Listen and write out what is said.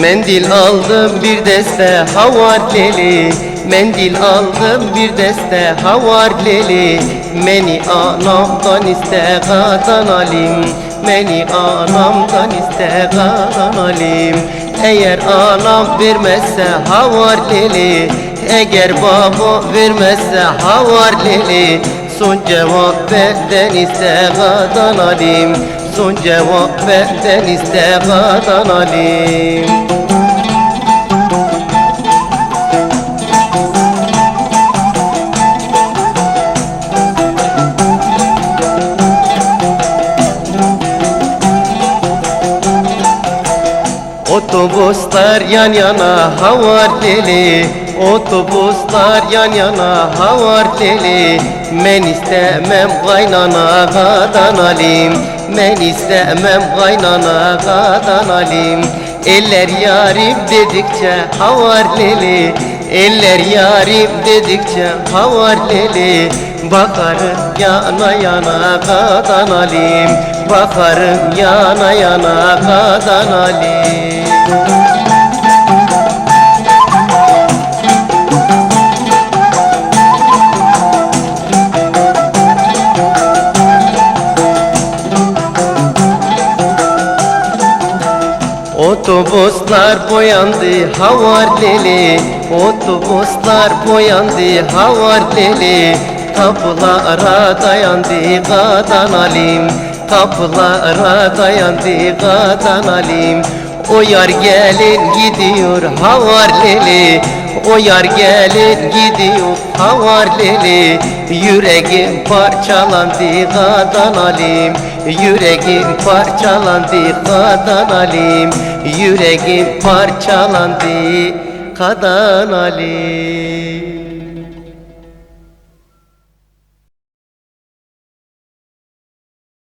Mendil aldım bir deste havarleli Mendil aldım bir deste havarleli Meni anamdan iste gadan alim. Meni anamdan iste gadan alim. Eğer anam vermezse havarleli Eğer baba vermezse havarleli Son cevap benden iste gadan alim Son cevap benden iste gadan alim Otobüsler yan yana havarleli Otobüsler yan yana havarleli Men istemem kaynana gadan alim. Men istemem kaynana gadan alim. Eller yarim dedikçe havarleli Eller yarim dedikçe havarleli Bakarım yana yana gadan alim. Bakarım yana yana gadan alim Otobüsler boyandı havarleli Otobüsler boyandı havarleli Kapılara dayandı gadan alim. Kapılara dayandı gadan alim. O yar gelin gidiyor havarleli O yar gelin gidiyor havarleli Yüreğim parçalandı gadan alim Yüreğim parçalandı kadan alim. Yüreğim parçalandı kadan alim